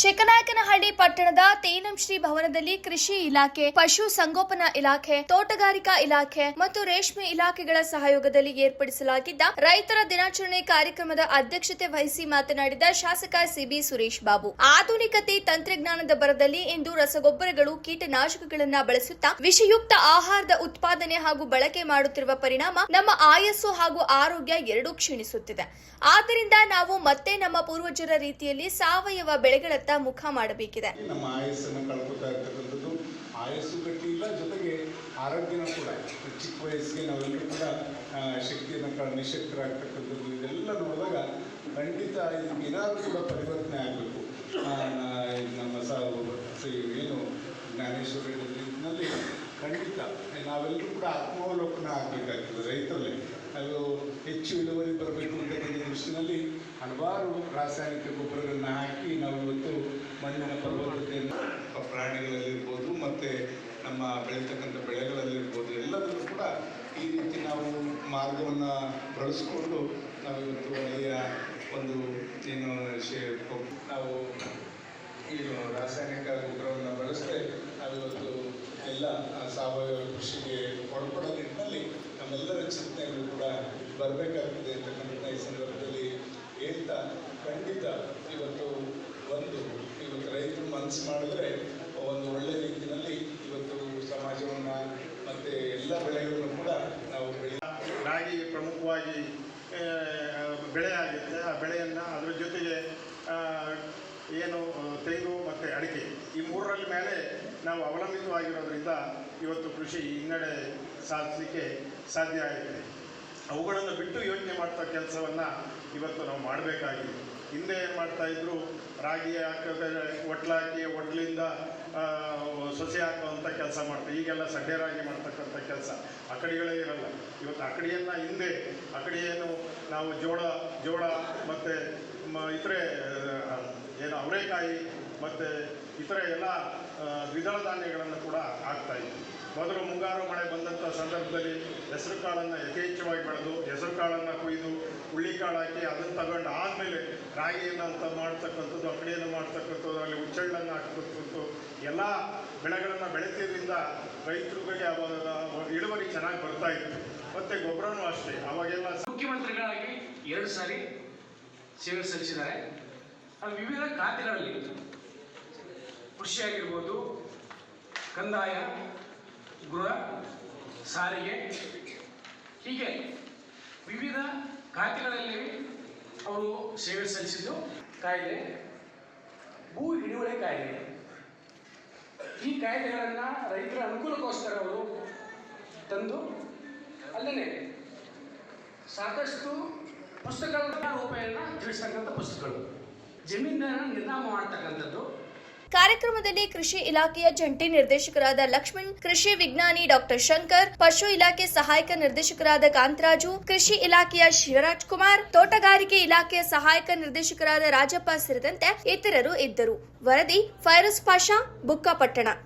ಚಿಕ್ಕನಾಯಕನಹಳ್ಳಿ ಪಟ್ಟಣದ ತೇನಂಶ್ರೀ ಭವನದಲ್ಲಿ ಕೃಷಿ ಇಲಾಖೆ, ಪಶು ಸಂಗೋಪನಾ ಇಲಾಖೆ, ತೋಟಗಾರಿಕಾ ಇಲಾಖೆ ಮತ್ತು ರೇಷ್ಮೆ ಇಲಾಖೆಗಳ ಸಹಯೋಗದಲ್ಲಿ ಏರ್ಪಡಿಸಲಾಗಿದ್ದ ರೈತರ ದಿನಾಚರಣೆ ಕಾರ್ಯಕ್ರಮದ ಅಧ್ಯಕ್ಷತೆ ವಹಿಸಿ ಮಾತನಾಡಿದ ಶಾಸಕ ಸಿಬಿ ಸುರೇಶ್ ಬಾಬು. ಆಧುನಿಕತೆ ತಂತ್ರಜ್ಞಾನದ ಬರದಲ್ಲಿ ಇಂದು ರಸಗೊಬ್ಬರಗಳು, ಕೀಟನಾಶಕಗಳನ್ನ ಬಳಸುತ್ತಾ ವಿಷಯುಕ್ತ ಆಹಾರದ ಉತ್ಪಾದನೆ ಹಾಗೂ ಬಳಕೆ ಮಾಡುತ್ತಿರುವ ಪರಿಣಾಮ ನಮ್ಮ ಆಯಸ್ಸು ಹಾಗೂ ಆರೋಗ್ಯ ಎರಡೂ ಕ್ಷೀಣಿಸುತ್ತಿದೆ. ಆದ್ದರಿಂದ ನಾವು ಮತ್ತೆ ನಮ್ಮ ಪೂರ್ವಜರ ರೀತಿಯಲ್ಲಿ ಸಾವಯವ ಬೆಳೆಗಳತ್ತ ಮುಖ ಮಾಡಬೇಕಿದೆ. ನಮ್ಮ ಆಯಸ್ಸನ್ನು ಕಳ್ಕೊತಾ ಇರ್ತಕ್ಕಂಥದ್ದು ಆಯಸ್ಸು ಗಟ್ಟಿ ಇಲ್ಲ, ಜೊತೆಗೆ ಆರೋಗ್ಯನೂ ಕೂಡ ಚಿಕ್ಕ ವಯಸ್ಸಿಗೆ ನಾವೆಲ್ಲರೂ ಕೂಡ ಶಕ್ತಿಯನ್ನು ನಿಶಕ್ತರಾಗ್ತಕ್ಕಂಥದ್ದು ಇದೆಲ್ಲ ನೋಡಿದಾಗ ಖಂಡಿತ ಇದಕ್ಕೆ ಏನಾದರೂ ಕೂಡ ಪರಿವರ್ತನೆ ಆಗಬೇಕು. ನಮ್ಮ ಸಾವು ಏನು ಜ್ಞಾನೇಶ್ವರ ನಿಟ್ಟಿನಲ್ಲಿ ಖಂಡಿತ ನಾವೆಲ್ಲರೂ ಕೂಡ ಆತ್ಮಾವಲೋಕನ ಆಗಬೇಕಾಗ್ತದೆ ರೈತರಲ್ಲಿ. ಅದು ಹೆಚ್ಚು ಇಳುವರಿ ಬರಬೇಕು ಅಂತಕ್ಕಂಥ ದೃಷ್ಟಿನಲ್ಲಿ ಹಲವಾರು ರಾಸಾಯನಿಕ ಇವತ್ತು ಮಣ್ಣಿನ ಫಲವತ್ತತೆಯನ್ನು ಪ್ರಾಣಿಗಳಲ್ಲಿರ್ಬೋದು, ಮತ್ತು ನಮ್ಮ ಬೆಳೀತಕ್ಕಂಥ ಬೆಳೆಗಳಲ್ಲಿರ್ಬೋದು ಎಲ್ಲದರಲ್ಲೂ ಕೂಡ ಈ ರೀತಿ ನಾವು ಮಾರ್ಗವನ್ನು ಬಳಸಿಕೊಂಡು ನಾವು ಇವತ್ತು ಒಳ್ಳೆಯ ಒಂದು ಏನು ಶೇ, ನಾವು ಏನು ರಾಸಾಯನಿಕ ಗೊಬ್ಬರವನ್ನು ಬಳಸದೆ ನಾವಿವತ್ತು ಎಲ್ಲ ಸಾವಯವ ಕೃಷಿಗೆ ಒಳಪಡೋ ನಿಟ್ಟಿನಲ್ಲಿ ನಮ್ಮೆಲ್ಲರ ಚಿಂತನೆಗಳು ಕೂಡ ಬರಬೇಕಾಗ್ತದೆ ಅಂತಕ್ಕಂಥ ಈ ಸಂದರ್ಭದಲ್ಲಿ ಹೇಳ್ತಾ ಖಂಡಿತ ಇವತ್ತು ಒಂದು ಇವತ್ತು ರೈತರು ಮನಸ್ಸು ಮಾಡಿದ್ರೆ ಒಂದು ಒಳ್ಳೆ ರೀತಿಯಲ್ಲಿ ಇವತ್ತು ಸಮಾಜವನ್ನು ಮತ್ತು ಎಲ್ಲ ಬೆಳೆಗಳನ್ನು ಕೂಡ ನಾವು ಬೆಳೆ ರಾಗಿ ಪ್ರಮುಖವಾಗಿ ಬೆಳೆ ಆಗಿರುತ್ತೆ. ಆ ಬೆಳೆಯನ್ನು ಅದರ ಜೊತೆಗೆ ಏನು ತೆಂಗು ಮತ್ತು ಅಡಿಕೆ ಈ ಮೂರರಲ್ಲಿ ಮೇಲೆ ನಾವು ಅವಲಂಬಿತವಾಗಿರೋದ್ರಿಂದ ಇವತ್ತು ಕೃಷಿ ಹಿನ್ನಡೆ ಸಾಧಿಸಲಿಕ್ಕೆ ಸಾಧ್ಯ ಆಗಿದೆ. ಅವುಗಳನ್ನು ಬಿಟ್ಟು ಯೋಚನೆ ಮಾಡ್ತಾ ಕೆಲಸವನ್ನು ಇವತ್ತು ನಾವು ಮಾಡಬೇಕಾಗಿದೆ. ಹಿಂದೆ ಏನು ಮಾಡ್ತಾಯಿದ್ರು ರಾಗಿ ಹಾಕಿದ್ರೆ ಒಟ್ಲಾಕಿ, ಒಟ್ಲಿಂದ ಸಸಿ ಹಾಕುವಂಥ ಕೆಲಸ ಮಾಡ್ತಾರೆ ಈಗೆಲ್ಲ ಸಡ್ಡೆ ರಾಗಿ ಮಾಡ್ತಕ್ಕಂಥ ಕೆಲಸ. ಅಕಡಿಗಳೇ ಇರಲ್ಲ. ಇವತ್ತು ಅಕಡಿಯನ್ನು ಹಿಂದೆ ಅಕಡಿಯನ್ನು ನಾವು ಜೋಳ ಜೋಳ ಮತ್ತು ಇತರೆ ಏನು ಅವರೆಕಾಯಿ ಮತ್ತು ಇತರ ಎಲ್ಲ ದ್ವಿದಳ ಧಾನ್ಯಗಳನ್ನು ಕೂಡ ಹಾಕ್ತಾಯಿದ್ವಿ ಮೊದಲು ಮುಂಗಾರು ಮಳೆ ಬಂದಂಥ ಸಂದರ್ಭದಲ್ಲಿ ಹೆಸರು ಕಾಳನ್ನು ಯಥೇಚ್ಛವಾಗಿ ಬೆಳೆದು, ಹೆಸರು ಕಾಳನ್ನು ಕೊಯ್ದು ಹುಳ್ಳಿಕಾಳು ಹಾಕಿ ಅದನ್ನು ತಗೊಂಡು ಆದಮೇಲೆ ರಾಗಿಯನ್ನು ಅಂತ ಮಾಡ್ತಕ್ಕಂಥದ್ದು ಅಕಡಿಯನ್ನು ಮಾಡ್ತಕ್ಕಂಥದ್ದು, ಅಲ್ಲಿ ಹುಚ್ಚಳ್ಳನ್ನು ಹಾಕ್ತಕ್ಕಂಥದ್ದು, ಎಲ್ಲ ಬೆಳೆಗಳನ್ನು ಬೆಳೆತಿದ್ದರಿಂದ ರೈತರುಗಳಿಗೆ ಅವಾಗ ಇಳುವರಿ ಚೆನ್ನಾಗಿ ಬರ್ತಾ ಇತ್ತು. ಮತ್ತು ಗೊಬ್ಬರನೂ ಅಷ್ಟೇ, ಅವಾಗೆಲ್ಲ ಮುಖ್ಯಮಂತ್ರಿಗಳಾಗಿ ಎರಡು ಸಾರಿ ಸೇವೆ ಸಲ್ಲಿಸಿದ್ದಾರೆ. ಅದು ವಿವಿಧ ಖಾತೆಗಳಲ್ಲಿ ಕೃಷಿ ಆಗಿರ್ಬೋದು, ಕಂದಾಯ ಗೃಹ ಸಾರಿಗೆ, ಹೀಗೆ ವಿವಿಧ ಖಾತೆಗಳಲ್ಲಿ ಅವರು ಸೇವೆ ಸಲ್ಲಿಸಿದ್ದು ಕಾಯ್ದೆ ಭೂ ಹಿಡುವಳಿ ಕಾಯ್ದೆ ಈ ಕಾಯ್ದೆಗಳನ್ನು ರೈತರ ಅನುಕೂಲಕ್ಕೋಸ್ಕರ ಅವರು ತಂದು ಅಲ್ಲೇ ಸಾಕಷ್ಟು ಪುಸ್ತಕಗಳ ರೂಪಾಯಿಯನ್ನ ತಿಳಿಸ್ತಕ್ಕಂಥ ಪುಸ್ತಕಗಳು. ಜಮೀನನ್ನು ನಿರ್ನಾಮ ಮಾಡ್ತಕ್ಕಂಥದ್ದು ಕಾರ್ಯಕ್ರಮದಲ್ಲಿ ಕೃಷಿ ಇಲಾಖೆಯ ಜಂಟಿ ನಿರ್ದೇಶಕರಾದ ಲಕ್ಷ್ಮಣ್, ಕೃಷಿ ವಿಜ್ಞಾನಿ ಡಾಕ್ಟರ್ ಶಂಕರ್, ಪಶು ಇಲಾಖೆ ಸಹಾಯಕ ನಿರ್ದೇಶಕರಾದ ಕಾಂತರಾಜು, ಕೃಷಿ ಇಲಾಖೆಯ ಶಿವರಾಜ್ ಕುಮಾರ್, ತೋಟಗಾರಿಕೆ ಇಲಾಖೆಯ ಸಹಾಯಕ ನಿರ್ದೇಶಕರಾದ ರಾಜಪ್ಪ ಸೇರಿದಂತೆ ಇತರರು ಇದ್ದರು. ವರದಿ ಫೈರಸ್ ಪಾಷಾ, ಬುಕ್ಕಾಪಟ್ಟಣ.